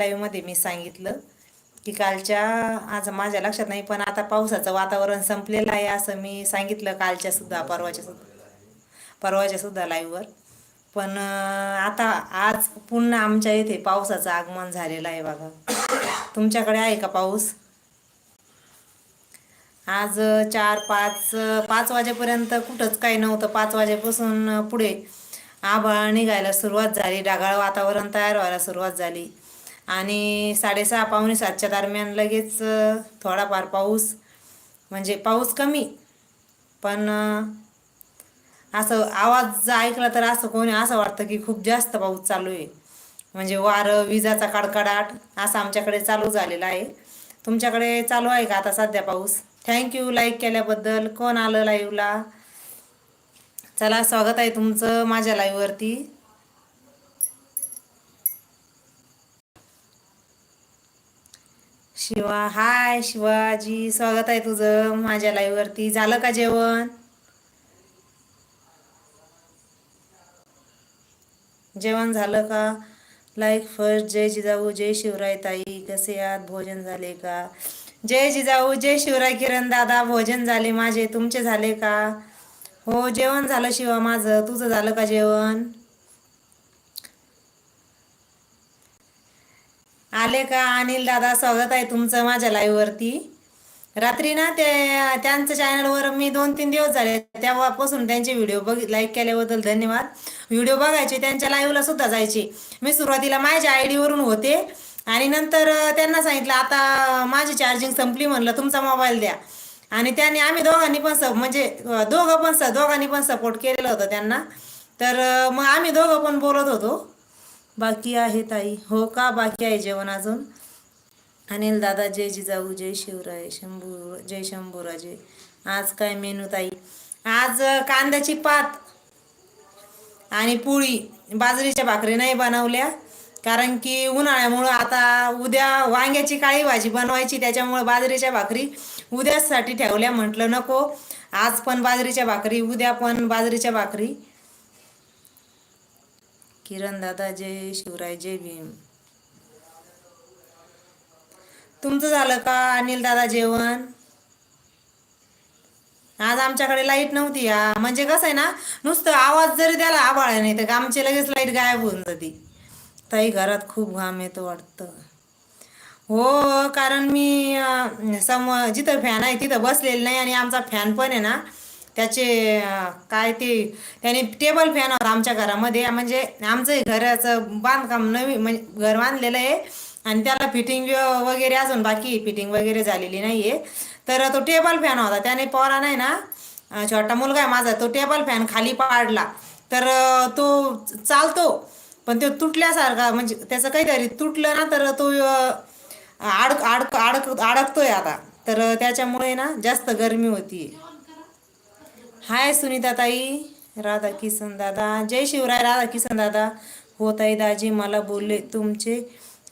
लाईव्हमध्ये मी सांगितलं की कालच्या आज माझ्या लक्षात नाही पण आता पावसाचं वातावरण संपलेलं आहे असं मी सांगितलं कालच्या सुद्धा परवाच्या सुद्धा. परवाच्या सुद्धा लाईव्हवर पण आता आज पुन्हा आमच्या इथे पावसाचं आगमन झालेलं आहे बघा. तुमच्याकडे आहे का पाऊस? आज चार पाच पाच वाजेपर्यंत कुठंच काही नव्हतं. पाच वाजेपासून पुढे आभाळ निघायला सुरुवात झाली ढगाळ वातावरण तयार व्हायला सुरुवात झाली. आणि साडेसहा पावणे सातच्या दरम्यान लगेच थोडाफार पाऊस म्हणजे पाऊस कमी. पण असं आवाज जर ऐकला तर असं कोणी असं वाटतं की खूप जास्त पाऊस चालू आहे. म्हणजे वारं विजाचा कडकडाट असं आमच्याकडे चालू झालेला आहे. तुमच्याकडे चालू आहे का आता सध्या पाऊस? थँक्यू लाईक केल्याबद्दल. कोण आलं लाईव्हला चला स्वागत आहे तुमचं माझ्या लाईव्हवरती शिवा हाय शिवाजी स्वागत आहे तुझं माझ्या लाईव्हवरती झालं का जेवण? जेवण झालं का? लाईक फर्स्ट जय जिजाऊ जय शिवराय ताई. कसे आहात? भोजन झाले का? जय जिजाऊ जय शिवराय किरण दादा भोजन झाले माझे. तुमचे झाले का? हो जेवण झालं शिवा माझं. तुझं झालं का जेवण? आले का? अनिल दादा स्वागत आहे तुमचं माझ्या लाईव्ह वरती. रात्री ना ते त्यांच्या चॅनलवर मी दोन तीन दिवस झाले तेव्हापासून त्यांचे व्हिडिओ बघ लाईक केल्याबद्दल धन्यवाद. व्हिडिओ बघायचे त्यांच्या लाईव्हला सुद्धा जायचे. मी सुरुवातीला माझ्या आय डीवरून होते आणि नंतर त्यांना सांगितलं आता माझी चार्जिंग संपली म्हणलं तुमचा मोबाईल द्या. आणि त्याने आम्ही दोघांनी पण स म्हणजे दोघं पण स दोघांनी पण सपोर्ट केलेलं होतं त्यांना. तर मग आम्ही दोघं पण बोलत होतो. बाकी आहे ताई. हो का? बाकी आहे जेवण अजून? अनिल दादा जय जिजाऊ जय शिवराय शंभू जय शंभूराजे. आज काय मेनू ताई? आज कांद्याची पात आणि पोळी. बाजरीच्या भाकरी नाही बनवल्या. कारण की उन्हाळ्यामुळं आता उद्या वांग्याची काळी भाजी बनवायची. त्याच्यामुळं बाजरीच्या भाकरी उद्यासाठी ठेवल्या. म्हटलं नको. आज पण बाजरीच्या भाकरी उद्या पण बाजरीच्या भाकरी. किरण दादा जय शिवराय जय भीम. तुमचं झालं का अनिल दादा जेवण? आज आमच्याकडे लाइट नव्हती या. म्हणजे कसं आहे ना नुसतं आवाज जरी द्याला आभाळ नाही तर आमची लगेच लाइट गायब होऊन जाते. ताई घरात खूप घाम येतो वाटतं. हो कारण मी सम जिथं फॅन आहे तिथं बसलेलं नाही आणि आमचा फॅन पण आहे ना त्याचे काय ते त्याने टेबल फॅन होता आमच्या घरामध्ये म्हणजे आमचं घराचं बांधकाम नवीन म्हणजे घर बांधलेलं आहे. आणि त्याला फिटिंग वगैरे अजून बाकी फिटिंग वगैरे झालेली नाही आहे तर तो टेबल फॅन होता. त्याने पोरा नाही ना छोटा मुलगा आहे माझा तो टेबल फॅन खाली पाडला. तर तो चालतो. पण तो तुटल्यासारखा म्हणजे त्याचं काहीतरी तुटलं ना तर तो अडक अडक अडक अडकतोय आता. तर त्याच्यामुळे ना जास्त गरमी होती हाय सुनीता ताई राधा किसन दादा. जय शिवराय राधा किसन दादा. हो ताई दाजी मला बोलले तुमचे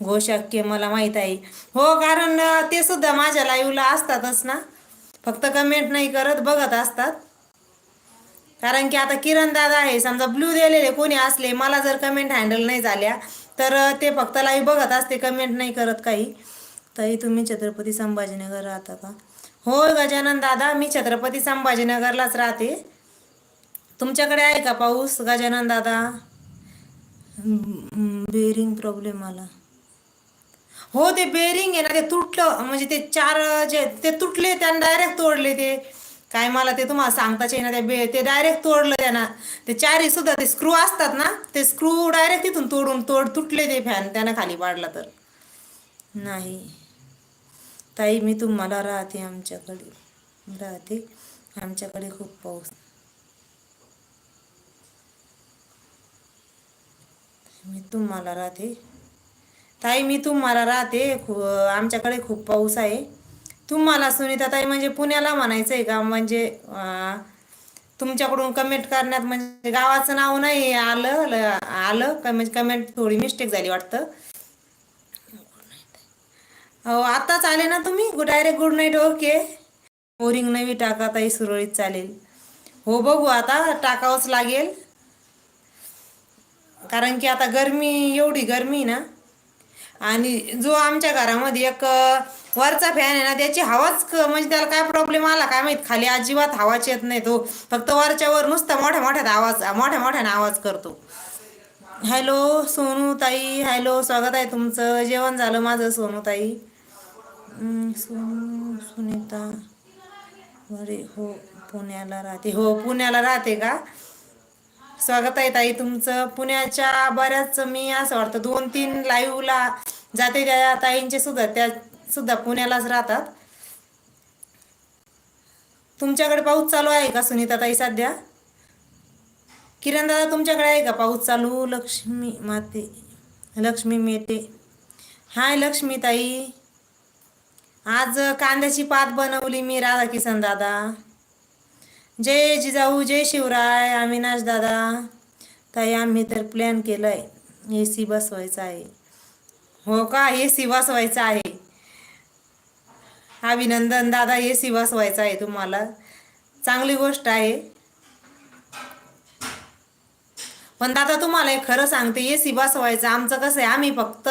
घोषाक्य मला माहीत आहे. हो कारण ते सुद्धा माझ्या लाईव्हला असतातच ना. फक्त कमेंट नाही करत बघत असतात. कारण की आता किरण दादा आहे समजा ब्ल्यू दिलेले कोणी असले मला जर कमेंट हँडल नाही झाल्या तर ते फक्त लाईव्ह बघत असते कमेंट नाही करत काही. ताई तुम्ही छत्रपती संभाजीनगर राहता का? हो गजानन दादा मी छत्रपती संभाजीनगरलाच राहते. तुमच्याकडे आहे का पाऊस गजानन दादा? बेरिंग प्रॉब्लेम आला. हो ते बेरिंग आहे ना ते तुटलं म्हणजे ते चार जे ते तुटले त्यानं डायरेक्ट तोडले ते. काय मला ते तुम्हाला सांगताच येईना ते बे ते डायरेक्ट तोडलं त्यांना. ते चारी सुद्धा ते स्क्रू असतात ना ते स्क्रू डायरेक्ट तिथून तोडून तोड तुटले ते फॅन त्यानं खाली पाडला तर. नाही. ताई मी तुम्हाला राहते आमच्याकडे. राहते. आमच्याकडे खूप पाऊस. मी तुम्हाला राहते. ताई मी तुम्हाला राहते. खू आमच्याकडे खूप पाऊस आहे. तुम्हाला सुनीता ताई म्हणजे पुण्याला म्हणायचं आहे का? म्हणजे तुमच्याकडून कमेंट करण्यात म्हणजे गावाचं नाव नाही आलं आलं. म्हणजे कमेंट थोडी मिस्टेक झाली वाटतं. हो आताच आले ना तुम्ही? Direct good night okay boring नवी टाका ताई सुरळीत चालेल. हो बघू आता टाकावंच लागेल. कारण की आता गरमी एवढी गरमी ना. आणि जो आमच्या घरामध्ये एक वरचा फॅन आहे ना त्याची हवाच क- म्हणजे त्याला काय प्रॉब्लेम आला काय माहीत? खाली अजिबात हवाच येत नाही तो. फक्त वरच्यावर नुसता मोठ्या मोठ्यात आवाज मोठ्या मोठ्याने आवाज करतो. हॅलो सोनू ताई. हॅलो स्वागत आहे तुमचं. जेवण झालं माझं सोनू ताई. सोनू सुनीता अरे हो पुण्याला राहते. हो पुण्याला राहते का? स्वागत आहे ताई तुमचं. पुण्याच्या बऱ्याच मी असं वाटतं दोन तीन लाईव्हला जाते त्या ताईंचे सुद्धा त्या सुद्धा पुण्यालाच राहतात. तुमच्याकडे पाऊस चालू आहे का सुनीता ताई सध्या? किरण दादा तुमच्याकडे आहे का पाऊस चालू? लक्ष्मी माते लक्ष्मी मेटे. हाय लक्ष्मी ताई. आज कांद्याची पात बनवली मी राधा किसन दादा. जय जिजाऊ जय शिवराय अविनाश दादा. ताई आम्ही तर प्लॅन केलाय. ए सी बसवायचा आहे. हो का? ए सी बसवायचा आहे. अभिनंदन दादा ए सी बसवायचा आहे तुम्हाला. चांगली गोष्ट आहे. पण दादा तुम्हाला एक खरं सांगते ए सी बसवायचं आमचं कसं आहे आम्ही फक्त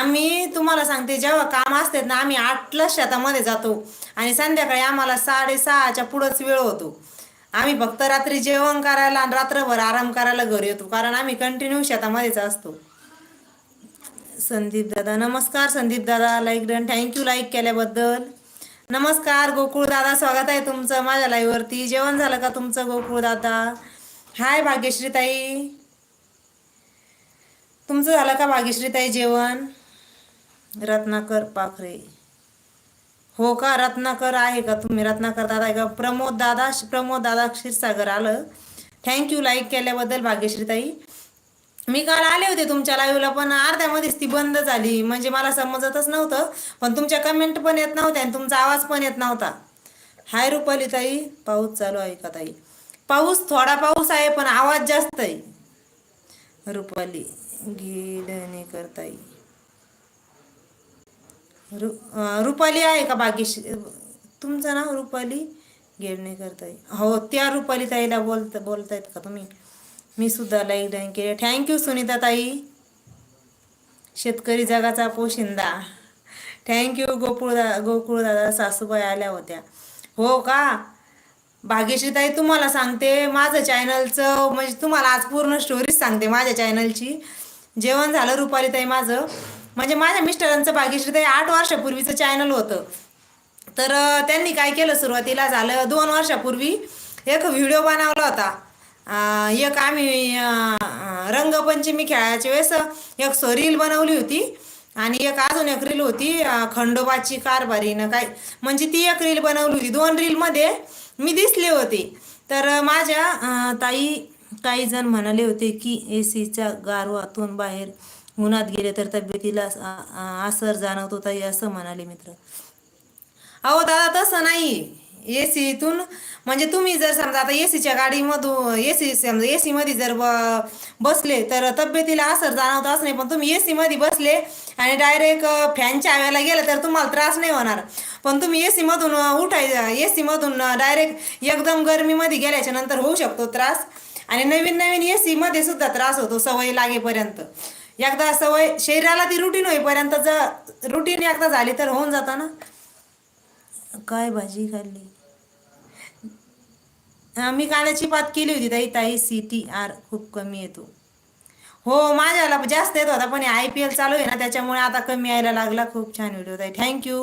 आम्ही तुम्हाला सांगते जेव्हा काम असतात ना आम्ही आठला शेतामध्ये जातो. आणि संध्याकाळी आम्हाला साडेसहाच्या पुढंच वेळ होतो. आम्ही फक्त रात्री जेवण करायला आणि रात्रभर आराम करायला घरी येतो कारण आम्ही कंटिन्यू शेतामध्येच असतो. संदीप दादा नमस्कार. संदीप दादा लाईक डन थँक्यू लाईक केल्याबद्दल. नमस्कार गोकुळ दादा. स्वागत आहे तुमचं माझ्या लाईव्हवरती जेवण झालं का तुमचं गोकुळ दादा? हाय भाग्यश्रीताई. तुमचं झालं का भाग्यश्रीताई जेवण? रत्नाकर पाखरे. हो का? रत्नाकर आहे का तुम्ही? रत्नाकर दादा आहे का? प्रमोद दादा प्रमोद दादा क्षीरसागर आलं. थँक्यू लाईक केल्याबद्दल भाग्यश्रीताई. मी काल आले होते तुमच्या लाईव्हला पण अर्ध्यामध्येच ती बंद झाली. म्हणजे मला समजतच नव्हतं पण तुमच्या कमेंट पण येत नव्हत्या आणि तुमचा आवाज पण येत नव्हता. हाय रुपाली ताई पाऊस चालू आहे का ताई? पाऊस थोडा पाऊस आहे पण आवाज जास्त आहे. रुपाली गिडणे करता येईल रु रुपाली आहे का बागेश? तुमचं नाव रुपाली गिडणे करता येईल हो त्या रुपाली ताईला बोलत बोलतायत का तुम्ही? मी सुद्धा लाईक डाईन केले. थँक्यू सुनीता ताई. शेतकरी जगाचा पोशिंदा. थँक्यू गोकुळदा गोकुळदादा सासूबाई आल्या होत्या. हो का? भाग्यश्रीताई तुम्हाला सांगते माझं चॅनलचं म्हणजे तुम्हाला आज पूर्ण स्टोरीच सांगते माझ्या चॅनलची जेवण झालं रुपालीताई माझं. म्हणजे माझ्या मिस्टरांचं भाग्यश्रीताई आठ वर्षापूर्वीचं चॅनल होतं. तर त्यांनी काय केलं सुरुवातीला झालं दोन वर्षापूर्वी एक व्हिडिओ बनवला होता. एक आम्ही रंगपंचमी खेळायच्या वेळेस एक सो रील बनवली होती. आणि एक अजून एक रील होती खंडोबाची कारभारीनं काय म्हणजे ती एक रील बनवली होती. दोन रीलमध्ये मी दिसले होते. तर माझ्या ताई काही जण म्हणाले होते की ए सीच्या गारवातून बाहेर उन्हात गेले तर तब्येतीला असर जाणवत ताई असं म्हणाले मित्र. अहो दादा तसं नाही. ए सीतून म्हणजे तुम्ही जर समजा आता ए सीच्या गाडीमधून ए सी समजा ए सीमध्ये जर ब- बसले तर तब्येतीला असर जाणवत असं नाही. पण तुम्ही ए सीमध्ये बसले आणि डायरेक्ट फॅनच्या आव्याला गेलं तर तुम्हाला त्रास नाही होणार. पण तुम्ही ए सीमधून उठाय ए सीमधून डायरेक्ट एकदम गरमीमध्ये गेल्याच्यानंतर होऊ शकतो त्रास. आणि नवीन नवीन ए सीमध्ये सुद्धा त्रास होतो सवय लागेपर्यंत. एकदा सवय शरीराला ती रुटीन होईपर्यंत जर रुटीन एकदा झाली तर होऊन जातं ना. काय भाजी खाल्ली? मी कांद्याची पात केली होती ताई. ताई सी टी आर खूप कमी येतो हो माझ्याला जास्त येत होता पण आय पी एल चालू आहे ना त्याच्यामुळे आता कमी यायला लागला. खूप छान व्हिडिओ ताई. थँक्यू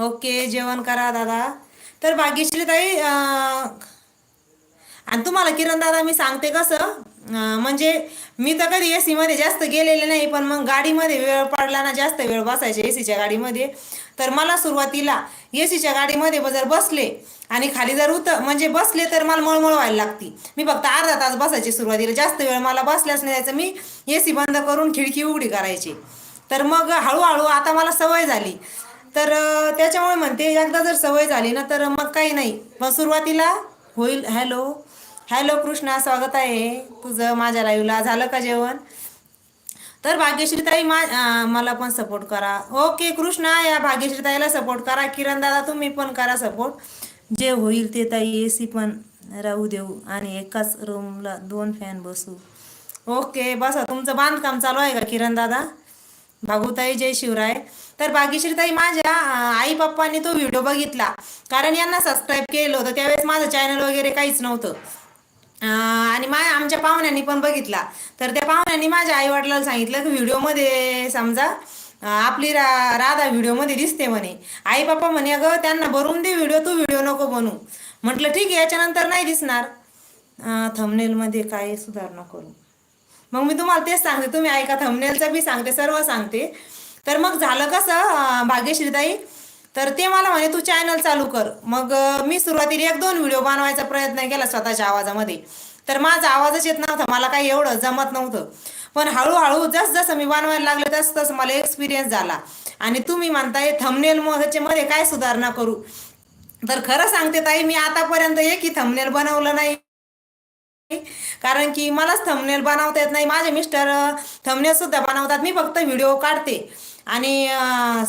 ओके जेवण करा दादा. तर भाग्यश्री ताई आणि तुम्हाला किरण दादा मी सांगते कसं म्हणजे मी तर कधी एसी मध्ये जास्त गेलेले नाही पण मग गाडीमध्ये वेळ पडला ना जास्त वेळ बसायचे एसीच्या गाडीमध्ये. तर मला सुरुवातीला एसीच्या गाडीमध्ये जर बसले आणि खाली जर उत म्हणजे बसले तर मला मळमळ व्हायला लागती. मी फक्त अर्धा तास बसायची सुरुवातीला. जास्त वेळ मला बसल्याच नाही जायचं. मी एसी बंद करून खिडकी उघडी करायची. तर मग हळूहळू आता मला सवय झाली. तर त्याच्यामुळे म्हणते एकदा जर सवय झाली ना तर मग काही नाही. पण सुरुवातीला होईल हॅलो हॅलो कृष्णा स्वागत आहे. तुझं माझ्या लाईव्हला झालं का जेवण? तर भाग्यश्रीताई मा मला पण सपोर्ट करा. ओके कृष्णा या भाग्यश्रीताईला सपोर्ट करा. किरण दादा तुम्ही पण करा सपोर्ट जे होईल ते ताई ए सी पण राहू देऊ. आणि एकाच रूमला दोन फॅन बसू. ओके बसा. तुमचं बांधकाम चालू आहे का किरण दादा? भागुताई जय शिवराय. तर भाग्यश्रीताई माझ्या आई पप्पांनी तो व्हिडिओ बघितला. कारण यांना सबस्क्राईब केलं होतं. त्यावेळेस माझं चॅनल वगैरे काहीच नव्हतं. आणि मा आमच्या पाहुण्यांनी पण बघितला. तर त्या पाहुण्यांनी माझ्या आई वडिलांना सांगितलं की व्हिडिओमध्ये समजा आपली रा राधा व्हिडिओमध्ये दिसते म्हणे. आई बाप्पा म्हणे अगं त्यांना भरून दे व्हिडिओ तू व्हिडिओ नको बनू. म्हटलं ठीक आहे याच्यानंतर नाही दिसणार. थमनेलमध्ये काय सुधारणा करू? मग मी तुम्हाला तेच सांगते. तुम्ही ऐका थमनेलचं बी सांगते सर्व सांगते. तर मग झालं कसं भाग्यश्रीताई तर ते मला म्हणे तू चॅनल चालू कर. मग मी सुरुवातीला एक दोन व्हिडिओ बनवायचा प्रयत्न केला स्वतःच्या आवाजामध्ये. तर माझा आवाजच येत नव्हता मला काही एवढं जमत नव्हतं. पण हळूहळू जसं जसं मी बनवायला लागले तसं तसं मला एक्सपिरियन्स झाला. आणि तुम्ही म्हणताय थंबनेल मध्ये काय सुधारणा करू? तर खरं सांगते ताई मी आतापर्यंत एकही थमनेल बनवलं नाही. कारण की मलाच थमनेल बनवता येत नाही. माझे मिस्टर थमनेल सुद्धा बनवतात. मी फक्त व्हिडिओ काढते. आणि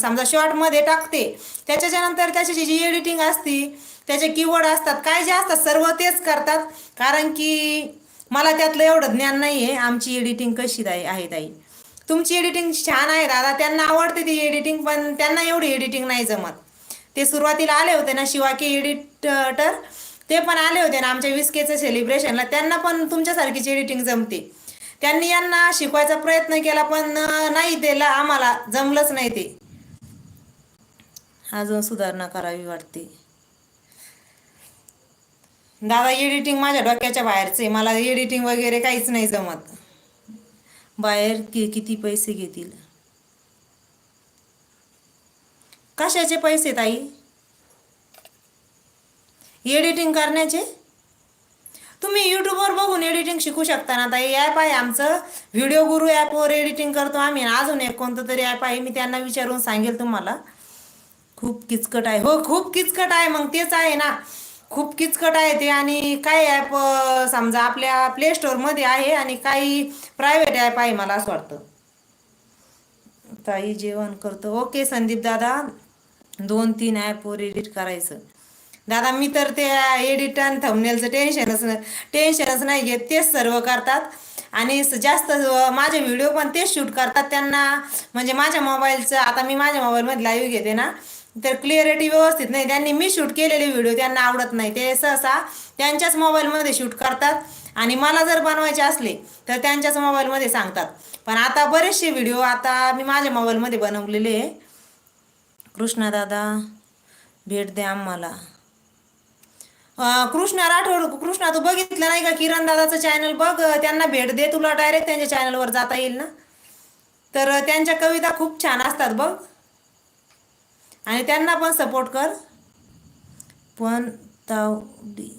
समजा शॉर्टमध्ये टाकते त्याच्याच्या नंतर त्याची जी जी एडिटिंग असती त्याचे कीवर्ड असतात काय जे असतात सर्व तेच करतात. कारण की मला त्यातलं एवढं ज्ञान नाही आहे आमची एडिटिंग कशी दाई आहे ताई? तुमची एडिटिंग छान आहे दादा. त्यांना आवडते ती एडिटिंग पण त्यांना एवढी एडिटिंग नाही जमत. ते सुरुवातीला आले होते ना शिवाकी एडिटर ते पण आले होते ना आमच्या विस्केचं सेलिब्रेशनला त्यांना पण तुमच्यासारखीची एडिटिंग जमते. त्यांनी यांना शिकवायचा प्रयत्न केला पण नाही दिला. आम्हाला जमलंच नाही ते. अजून सुधारणा करावी वाटते. दादा एडिटिंग माझ्या डोक्याच्या बाहेरचे. मला एडिटिंग वगैरे काहीच नाही जमत. बाहेर कि किती पैसे घेतील? कशाचे पैसे ताई? एडिटिंग करण्याचे? तुम्ही यूट्यूबवर बघून एडिटिंग शिकू शकता ना ताई ॲप आहे आमचं. व्हिडिओ गुरु ॲपवर एडिटिंग करतो आम्ही. अजून एक कोणतं तरी ॲप आहे मी त्यांना विचारून सांगेल तुम्हाला. खूप किचकट आहे. हो खूप किचकट आहे. मग तेच आहे ना. खूप किचकट आहे ते. आणि काही ॲप समजा आपल्या प्ले स्टोअरमध्ये आहे आणि काही प्रायव्हेट ॲप आहे मला असं वाटतं. ताई जेवण करतो. ओके संदीप दादा. दोन तीन ॲपवर एडिट करायचं. दादा मी तर ते एडिट आणि थंबनेलचं टेन्शनच टेन्शनच नाही घेत. तेच सर्व करतात. आणि स- जास्त माझे व्हिडिओ पण तेच शूट करतात त्यांना. म्हणजे माझ्या मोबाईलचं आता मी माझ्या मोबाईलमध्ये लाईव्ह घेते ना तर क्लिअरिटी व्यवस्थित नाही. त्यांनी मी शूट केलेले व्हिडिओ त्यांना आवडत नाही. ते सहसा त्यांच्याच मोबाईलमध्ये शूट करतात. आणि मला जर बनवायचे असले तर त्यांच्याच मोबाईलमध्ये सांगतात. पण आता बरेचसे व्हिडिओ आता मी माझ्या मोबाईलमध्ये बनवलेले. आहे कृष्णा दादा भेट द्या आम्हाला. कृष्णा राठोड कृष्णा तू बघितलं नाही का किरण दादाचं चॅनल बघ त्यांना भेट दे तुला डायरेक्ट त्यांच्या चॅनलवर जाता येईल ना. तर त्यांच्या कविता खूप छान असतात बघ. आणि त्यांना पण सपोर्ट कर. पण तावडी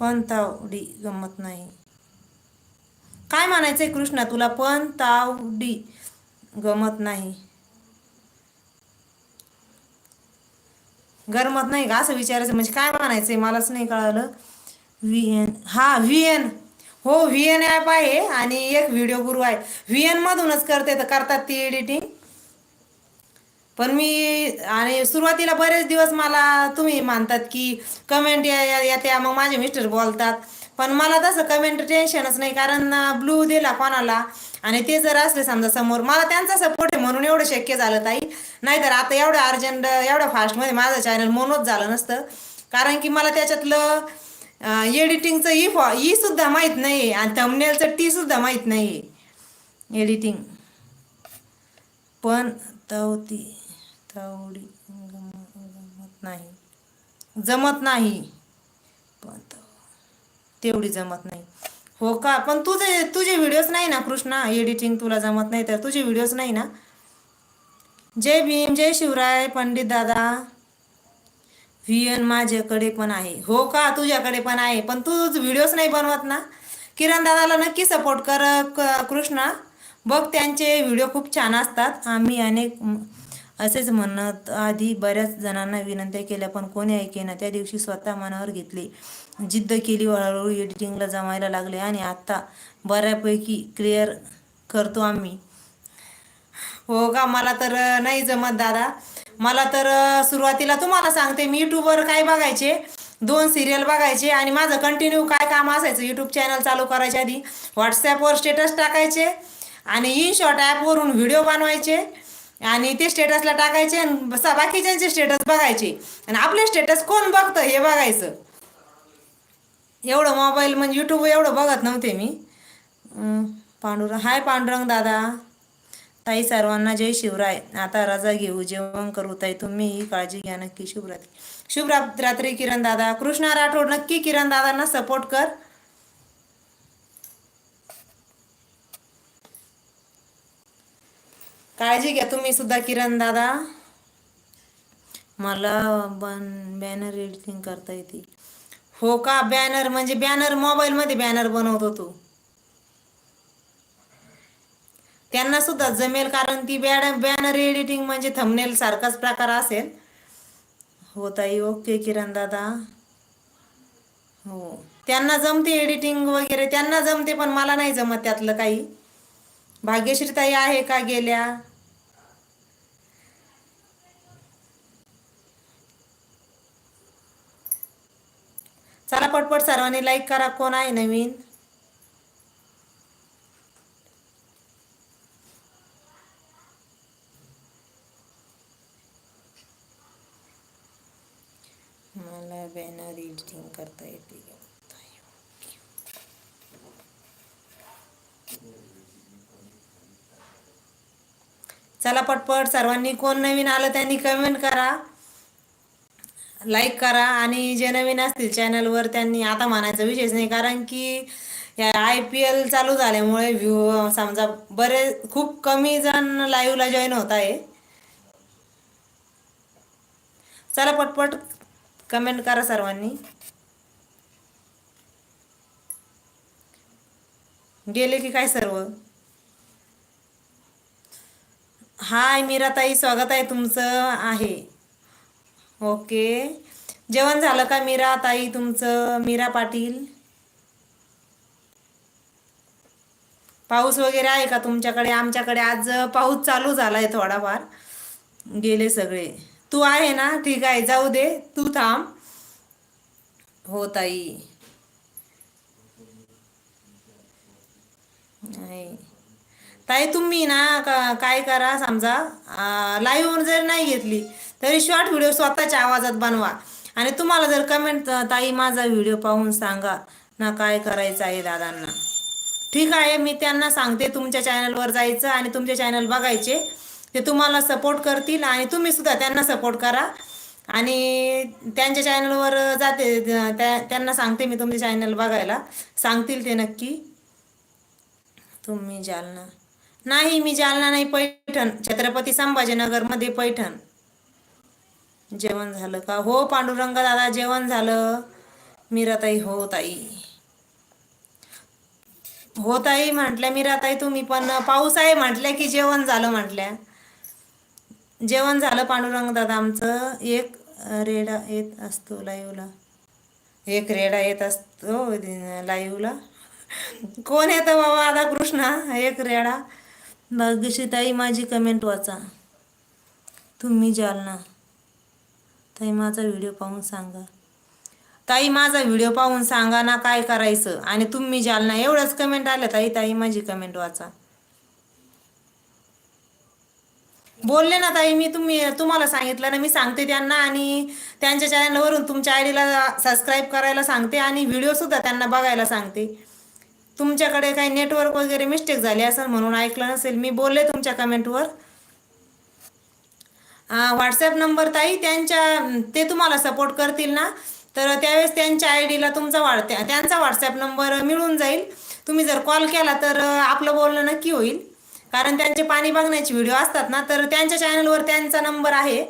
पण तावडी गमत नाही. काय म्हणायचंय कृष्णा तुला? पण तावडी गमत नाही. गरमत नाही का? असं विचारायचं. म्हणजे काय म्हणायचं मलाच नाही कळालं. व्ही एन हा व्ही एन हो व्ही एन ॲप आहे आणि एक व्हिडिओ गुरु आहे. व्ही एन मधूनच करते तर करतात ती एडिटिंग पण मी आणि सुरुवातीला बरेच दिवस मला तुम्ही मानतात की कमेंट येत्या मग माझे मिस्टर बोलतात. पण मला तसं कमेंट टेन्शनच नाही कारण ब्लू दिला कोणाला? आणि ते जर असले समजा समोर मला त्यांचा सपोर्ट आहे म्हणून एवढं शक्य झालं ताई. नाहीतर आता एवढं अर्जंट एवढ्या फास्टमध्ये माझं चॅनल मोनोच झालं नसतं. कारण की मला त्याच्यातलं एडिटिंगचं ई फॉ ई सुद्धा माहीत नाही आणि थमनेलचं टी सुद्धा माहीत नाही एडिटिंग पण तवती तवडी जमत नाही. जमत नाही. तेवढी जमत नाही. हो का? पण तुझे तुझे व्हिडिओज नाही ना कृष्णा? एडिटिंग तुला जमत नाही तर तुझे व्हिडिओज नाही ना? जय भीम जय शिवराय पंडित दादा. व्ही एन माझ्याकडे पण आहे. हो का? तुझ्याकडे पण आहे. पण तू व्हिडिओज नाही बनवत ना? किरण दादाला नक्की सपोर्ट कर कृष्णा. बघ त्यांचे व्हिडिओ खूप छान असतात. आम्ही अनेक असेच म्हणत आधी बऱ्याच जणांना विनंत्या केल्या पण कोणी ऐकेना? त्या दिवशी स्वतः मनावर घेतले. जिद्द केली हळूहळू एडिटिंगला जमायला लागले आणि आता बऱ्यापैकी क्लिअर करतो आम्ही. हो का? मला तर नाही जमत दादा. मला तर सुरुवातीला तुम्हाला सांगते मी यूट्यूबवर काय बघायचे? दोन सिरियल बघायचे आणि माझं कंटिन्यू काय काम असायचं? यूट्यूब चॅनल चालू करायच्या आधी व्हॉट्सॲपवर स्टेटस टाकायचे आणि इनशॉट ॲपवरून व्हिडिओ बनवायचे आणि ते स्टेटसला टाकायचे आणि बाकीच्यांचे स्टेटस बघायचे. आणि आपले स्टेटस कोण बघतं हे बघायचं. एवढं मोबाईल म्हणजे यूट्यूब एवढं बघत नव्हते मी. पांडुरंग हाय पांडुरंग दादा. ताई सर्वांना जय शिवराय. आता रजा घेऊ जेवण करू. ताई तुम्ही ही काळजी घ्या नक्की शुभरात्री. शुभरात्री किरण दादा. कृष्णा राठोड नक्की किरण दादांना सपोर्ट कर. काळजी घ्या तुम्ही सुद्धा किरण दादा. मला बन बॅनर एडिटिंग करता येते हो का? बॅनर म्हणजे बॅनर मोबाईलमध्ये बॅनर बनवतो तू. त्यांना सुद्धा जमेल कारण ती बॅड बॅनर एडिटिंग म्हणजे थंबनेल सारखाच प्रकार असेल. हो ताई ओके किरण दादा. हो. त्यांना जमते एडिटिंग वगैरे त्यांना जमते पण मला नाही जमत त्यातलं काही. भाग्यश्री ताई आहे का गेल्या? चला पटपट सर्वांनी लाईक करा. कोण आहे नवीन? मला बॅनर एडिटिंग करता येते चला पटपट सर्वांनी कोण नवीन आलं त्यांनी कमेंट करा. लाईक करा आणि जे नवीन असतील चॅनलवर त्यांनी आता म्हणायचा विषयच नाही. कारण की या आय पी एल चालू झाल्यामुळे व्ह्यू समजा बरे खूप कमी जण लाईव्हला जॉईन होत आहे. चला पटपट कमेंट करा सर्वांनी. गेले की काय सर्व? हाय मीराताई स्वागत आहे तुमचं आहे. ओके. जेवण झालं का मीरा ताई तुमचं? मीरा पाटील? पाऊस वगैरे आहे का तुमच्याकडे? आमच्याकडे आज पाऊस चालू झालाय थोडाफार. गेले सगळे. तू आहे ना? ठीक आहे जाऊ दे. तू थांब. हो ताई. नाही. ताई तुम्ही ना का- काय करा समजा लाईव्ह जर नाही घेतली तरी शॉर्ट व्हिडिओ स्वतःच्या आवाजात बनवा. आणि तुम्हाला जर कमेंट ताई माझा व्हिडिओ पाहून सांगा ना काय करायचं आहे दादांना. ठीक आहे मी त्यांना सांगते तुमच्या चॅनलवर जायचं आणि तुमचे चॅनल बघायचे. ते तुम्हाला सपोर्ट करतील आणि तुम्ही सुद्धा त्यांना सपोर्ट करा. आणि त्यांच्या चॅनलवर जाते त्या त्यांना सांगते मी तुमचे चॅनल बघायला. सांगतील ते नक्की. तुम्ही जालना. नाही मी जालना नाही पैठण. छत्रपती संभाजीनगरमध्ये पैठण. जेवण झालं का? हो पांडुरंग दादा जेवण झालं. मीराताई हो ताई. हो ताई म्हटल्या मीराताई तुम्ही पण. पाऊस आहे म्हटल्या की जेवण झालं म्हटल्या. जेवण झालं पांडुरंग दादा आमचं. एक रेडा येत असतो लाईव्हला एक रेडा येत असतो लाईव्हला कोण येतं बाबा? आता कृष्णा एक रेडा. भाग्यश्री ताई माझी कमेंट वाचा. तुम्ही जालना. ताई माझा व्हिडिओ पाहून सांगा. ताई माझा व्हिडिओ पाहून सांगा ना काय करायचं. आणि तुम्ही जालना. एवढंच कमेंट आलं ताई ताई माझी कमेंट वाचा. बोलले ना ताई मी तुम्ही तुम्हाला सांगितलं ना मी सांगते त्यांना आणि त्यांच्या चॅनलवरून तुमच्या आय डीला सबस्क्राईब करायला सांगते आणि व्हिडिओसुद्धा त्यांना बघायला सांगते. तुमच्याकडे काही नेटवर्क वगैरे मिस्टेक झाली असेल म्हणून ऐकलं नसेल मी बोलले तुमच्या कमेंटवर व्हॉट्सॲप नंबर ताई त्यांच्या ते तुम्हाला सपोर्ट करतील ना? तर त्यावेळेस त्यांच्या आय डीला तुमचा वाढते त्यांचा व्हॉट्सॲप नंबर मिळून जाईल. तुम्ही जर कॉल केला तर आपलं बोलणं नक्की होईल. कारण त्यांचे पाणी बघण्याचे व्हिडिओ असतात ना तर त्यांच्या चॅनलवर त्यांचा नंबर आहे.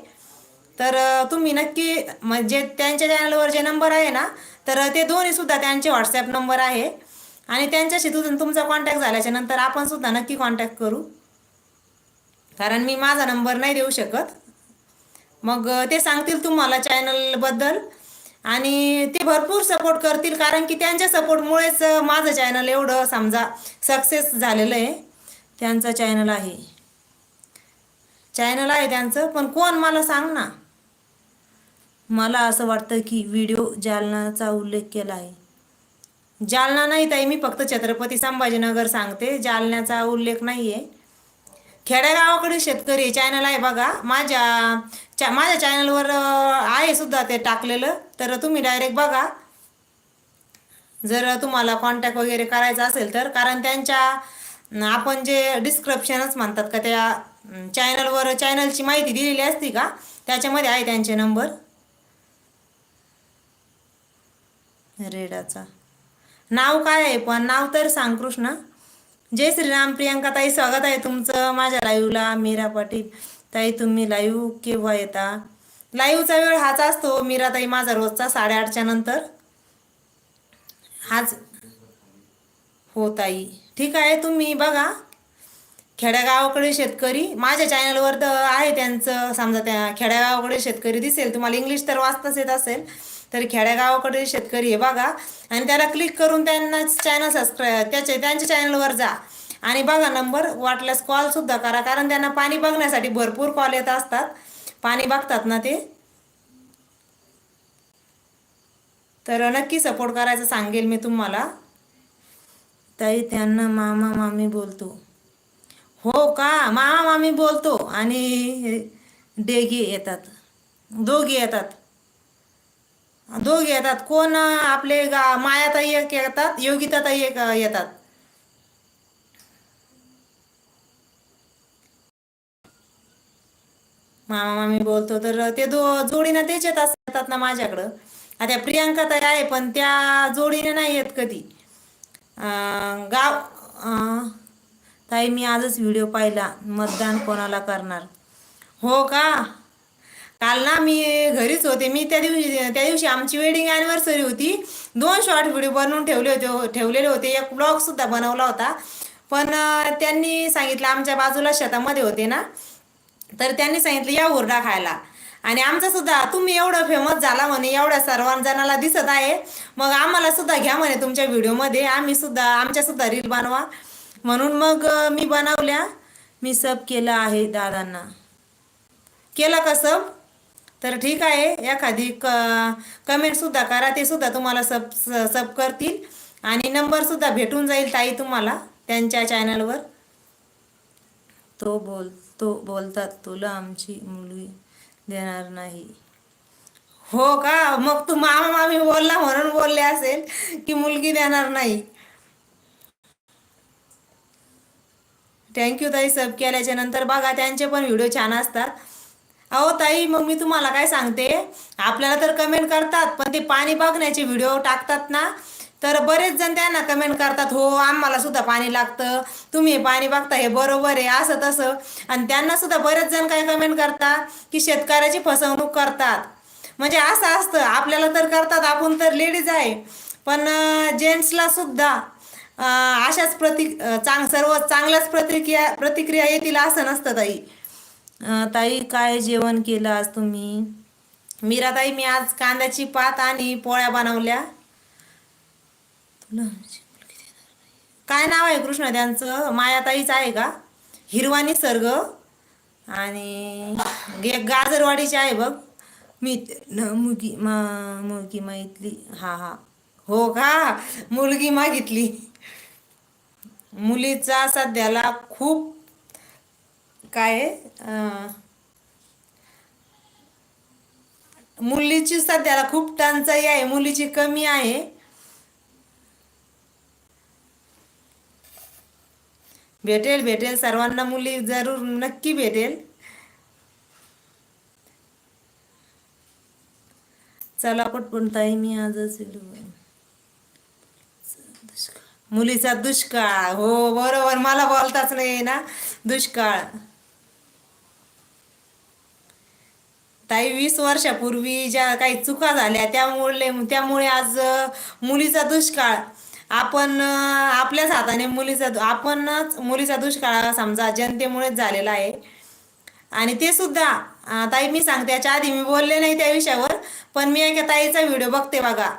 तर तुम्ही नक्की म्हणजे त्यांच्या चॅनलवर जे नंबर आहे ना तर ते दोन्ही सुद्धा त्यांचे व्हॉट्सॲप नंबर आहे. आणि त्यांच्याशी तुझं तुमचा कॉन्टॅक्ट झाल्याच्यानंतर आपण सुद्धा नक्की कॉन्टॅक्ट करू. कारण मी माझा नंबर नाही देऊ शकत. मग ते सांगतील तुम्हाला चॅनलबद्दल आणि ते भरपूर सपोर्ट करतील कारण की त्यांच्या सपोर्टमुळेच माझं चॅनल एवढं समजा सक्सेस झालेलं आहे. त्यांचं चॅनल आहे. चॅनल आहे त्यांचं पण कोण मला सांग ना. मला असं वाटतं की व्हिडिओ जालनाचा उल्लेख केला आहे. जालना नाही ताई मी फक्त छत्रपती संभाजीनगर सांगते. जालन्याचा उल्लेख नाही आहे खेडेगावाकडे शेतकरी चॅनल आहे बघा. माझ्या चा माझ्या चॅनलवर आहे सुद्धा ते टाकलेलं. तर तुम्ही डायरेक्ट बघा. जर तुम्हाला कॉन्टॅक्ट वगैरे करायचा असेल तर कारण त्यांच्या आपण जे डिस्क्रिप्शनच म्हणतात का त्या चॅनलवर चॅनलची माहिती दिलेली असती का? त्याच्यामध्ये आहे त्यांचे नंबर रेडाचा. नाव काय आहे? पण नाव तर सांग कृष्णा. जय श्रीराम प्रियांका ताई स्वागत आहे तुमचं माझ्या लाईव्हला मीरा पाटील. ताई तुम्ही लाईव्ह केव्हा येता? लाईव्हचा वेळ हाच असतो मीरा ताई माझा रोजचा साडेआठच्या नंतर. हाच हो ताई. ठीक आहे तुम्ही बघा. खेड्यागावाकडे शेतकरी माझ्या चॅनलवर तर आहे त्यांचं. समजा त्या खेड्यागावाकडे शेतकरी दिसेल तुम्हाला इंग्लिश तर वाचताच येत असेल तर खेड्यागावाकडे शेतकरी हे बघा. आणि त्याला क्लिक करून त्यांना चॅनल सबस्क्राईब त्याचे त्यांच्या चॅनलवर जा. आणि बघा नंबर वाटल्यास कॉलसुद्धा करा कारण त्यांना पाणी बघण्यासाठी भरपूर कॉल येत असतात. पाणी बघतात ना ते? तर नक्की सपोर्ट करायचं सांगेल मी तुम्हाला. ताई त्यांना मामा मामी बोलतो. हो का? मामा मामी बोलतो. आणि डेगी येतात. दोघी येतात. दोघी येतात. कोण? आपले गा मायाताई एक येतात योगिताताई एक येतात. मामा मामी बोलतो तर ते दो जोडीनं तेच येत असतात ना माझ्याकडं. आता प्रियांका ताई आहे पण त्या जोडीने नाही येत कधी. अं, गाव ताई मी आजच व्हिडिओ पाहिला. मतदान कोणाला करणार? हो का? काल ना मी घरीच होते. मी त्या दिवशी त्या दिवशी आमची वेडिंग ॲनिव्हर्सरी होती. दोन शॉर्ट व्हिडिओ बनवून ठेवले होते ठेवलेले होते. एक ब्लॉग सुद्धा बनवला होता. पण त्यांनी सांगितलं आमच्या बाजूला शेतामध्ये होते ना तर त्यांनी सांगितलं या हुरडा खायला. आणि आमचा सुद्धा तुम्ही एवढं फेमस झाला म्हणे एवढ्या सर्वांजणाला दिसत आहे. मग आम्हाला सुद्धा घ्या म्हणे तुमच्या व्हिडिओमध्ये आम्ही सुद्धा आमच्या सुद्धा रील बनवा. म्हणून मग मी बनवल्या. मी सब केलं आहे दादांना. केला का सब? तर ठीक आहे. एखादी क कमेंटसुद्धा करा. ते सुद्धा तुम्हाला सब सब करतील. आणि नंबरसुद्धा भेटून जाईल ताई तुम्हाला त्यांच्या चॅनलवर तो बोल तो बोलतात तुला आमची मुलगी देणार नाही. हो का? मग तू मामा मामी बोलला म्हणून बोलले असेल की मुलगी देणार नाही. थँक्यू ताई सब केल्याच्यानंतर बघा त्यांचे पण व्हिडिओ छान असतात. अहो ताई मग मी तुम्हाला काय सांगते? आपल्याला तर कमेंट करतात पण ते पाणी बघण्याचे व्हिडिओ टाकतात ना तर बरेच जण त्यांना कमेंट करतात हो आम्हाला सुद्धा पाणी लागतं. तुम्ही पाणी बघता हे बरोबर आहे असं तसं. आणि त्यांना सुद्धा बरेच जण काय कमेंट करतात? की शेतकऱ्याची फसवणूक करतात. म्हणजे असं असतं आपल्याला तर करतात आपण तर लेडीज आहे. पण जेंट्सला सुद्धा अशाच प्रति चांग सर्व चांगल्याच प्रतिक्रिया प्रतिक्रिया येतील असं नसतं ताई. ताई काय जेवण केलं आज तुम्ही? मीरा ताई मी आज कांद्याची पात आणि पोळ्या बनवल्या. काय नाव आहे कृष्ण? त्यांचं? मायाताईच आहे का? हिरवा निसर्ग आणि एक गाजरवाडीची आहे बघ. मी न मुगी मा मुलगी मागितली. हा हा. हो का? मुलगी मागितली. मुलीचा सध्याला खूप काय मुलीची सध्याला खूप टंचाई आहे मुलीची कमी आहे. भेटेल भेटेल. सर्वांना मुली जरूर नक्की भेटेल. चला पटपण ताई मी आजच मुलीचा दुष्काळ. हो बरोबर. मला बोलताच नाही ना. दुष्काळ. ताई वीस वर्षापूर्वी ज्या काही चुका झाल्या त्यामुळे त्यामुळे आज मुलीचा दुष्काळ. आपण आपल्याच हाताने मुलीचा आपणच मुलीचा दुष्काळ समजा जनतेमुळेच झालेला आहे. आणि ते सुद्धा ताई मी सांगते याच्या आधी मी बोलले नाही त्या विषयावर पण मी एका ताईचा व्हिडिओ बघते बघा.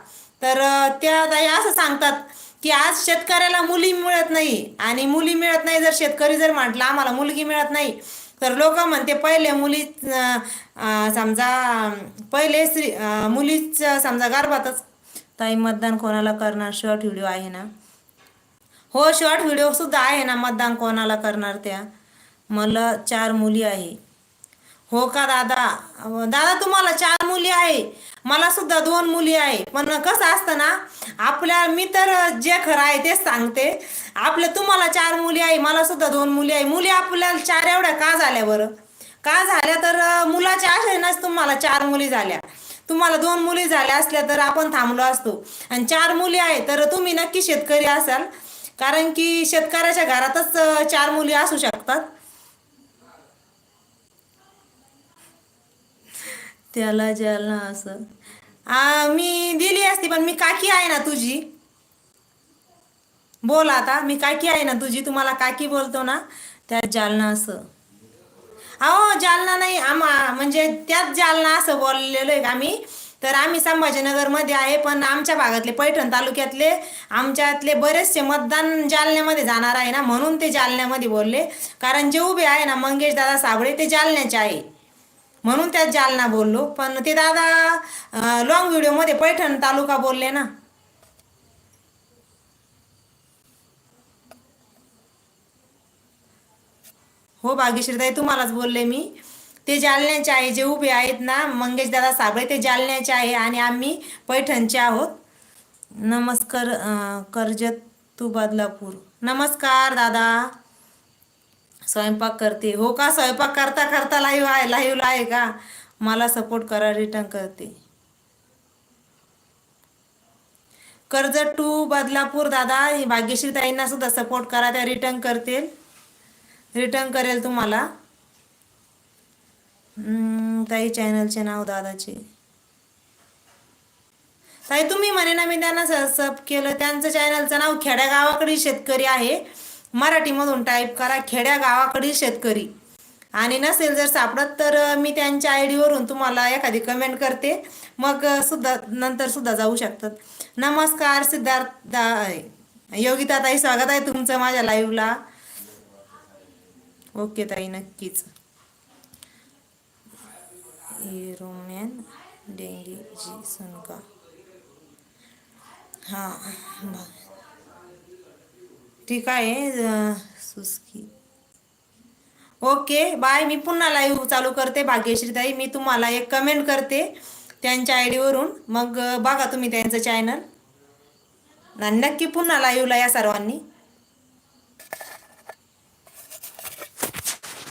तर त्या ताई असं सांगतात की आज शेतकऱ्याला मुली मिळत नाही आणि मुली मिळत नाही जर शेतकरी जर म्हटलं आम्हाला मुलगी मिळत नाही तर लोक म्हणते पहिले मुली समजा पहिले स्त्री मुलीच समजा गर्भातच. ताई मतदान कोणाला करणार? शॉर्ट व्हिडिओ आहे ना? हो शॉर्ट व्हिडिओ सुद्धा आहे ना मतदान कोणाला करणार त्या? मला चार मुली आहे. हो का दादा? दादा तुम्हाला चार मुली आहे. मला सुद्धा दोन मुली आहे. पण कसं असतं ना आपल्या मी तर जे खरं आहे तेच सांगते. आपल्या तुम्हाला चार मुली आहे मला सुद्धा दोन मुली आहे. मुली आपल्याला चार एवढ्या का झाल्या बरं? का झाल्या तर मुलाच्या आशेनंच तुम्हाला चार मुली झाल्या. तुम्हाला दोन मुली झाल्या असल्या तर आपण थांबलो असतो. आणि चार मुली आहे तर तुम्ही नक्की शेतकरी असाल. कारण की शेतकऱ्याच्या घरातच चार मुली असू शकतात. त्याला ज्याला असं. आ, मी दिली असती पण मी काकी आहे ना तुझी. बोल आता मी काकी आहे ना तुझी तुम्हाला काकी बोलतो ना त्यात जालना असं. अहो जालना नाही आम्हा म्हणजे त्यात जालना असं बोललेलो आहे आम्ही? तर आम्ही संभाजीनगरमध्ये आहे पण आमच्या भागातले पैठण तालुक्यातले आमच्यातले बरेचसे मतदान जालन्यामध्ये जाणार आहे ना म्हणून ते जालन्यामध्ये बोलले. कारण जे उभे आहे ना मंगेश दादा साबळे ते जालन्याचे आहे. म्हणून त्यात जालना बोललो. पण ते दादा लॉंग व्हिडिओमध्ये पैठण तालुका बोलले ना. हो भाग्यश्रीताई तुम्हालाच बोलले मी. ते जालन्याचे आहे जे उभे आहेत ना मंगेश दादा साबळे ते जालन्याचे आहे आणि आम्ही पैठणचे आहोत. नमस्कार कर्जत तू बदलापूर. नमस्कार दादा. स्वयंपाक करते. हो का? स्वयंपाक करता करता लाईव्ह आहे लाईव्हला आहे का? मला सपोर्ट करा रिटर्न करते. कर्ज टू बदलापूर दादा भाग्यश्री ताईंना सुद्धा सपोर्ट करा त्या रिटर्न करतील. रिटर्न करेल तुम्हाला. हम्म, ताई चॅनलचे नाव दादाचे. ताई तुम्ही म्हणे ना मी त्यांना सब केलं. त्यांचं चॅनलचं नाव खेड्यागावाकडे शेतकरी आहे. मराठीमधून टाईप करा खेड्या गावाकडील शेतकरी. आणि नसेल जर सापडत तर मी त्यांच्या आय डीवरून तुम्हाला एखादी कमेंट करते. मग सुद्धा नंतर सुद्धा जाऊ शकतात. नमस्कार सिद्धार्थ दा- योगिता ताई स्वागत आहे तुमचं माझ्या लाईव्हला ओके ताई नक्कीच. रोमॅन डेंगी जी सुनका. हां ब- ठीक आहे सुस्की ओके बाय मी पुन्हा लाईव्ह चालू करते भाग्यश्रीताई. मी तुम्हाला एक कमेंट करते त्यांच्या आय डीवरून मग बघा तुम्ही त्यांचं चॅनल नक्की पुन्हा लाईव्हला या सर्वांनी.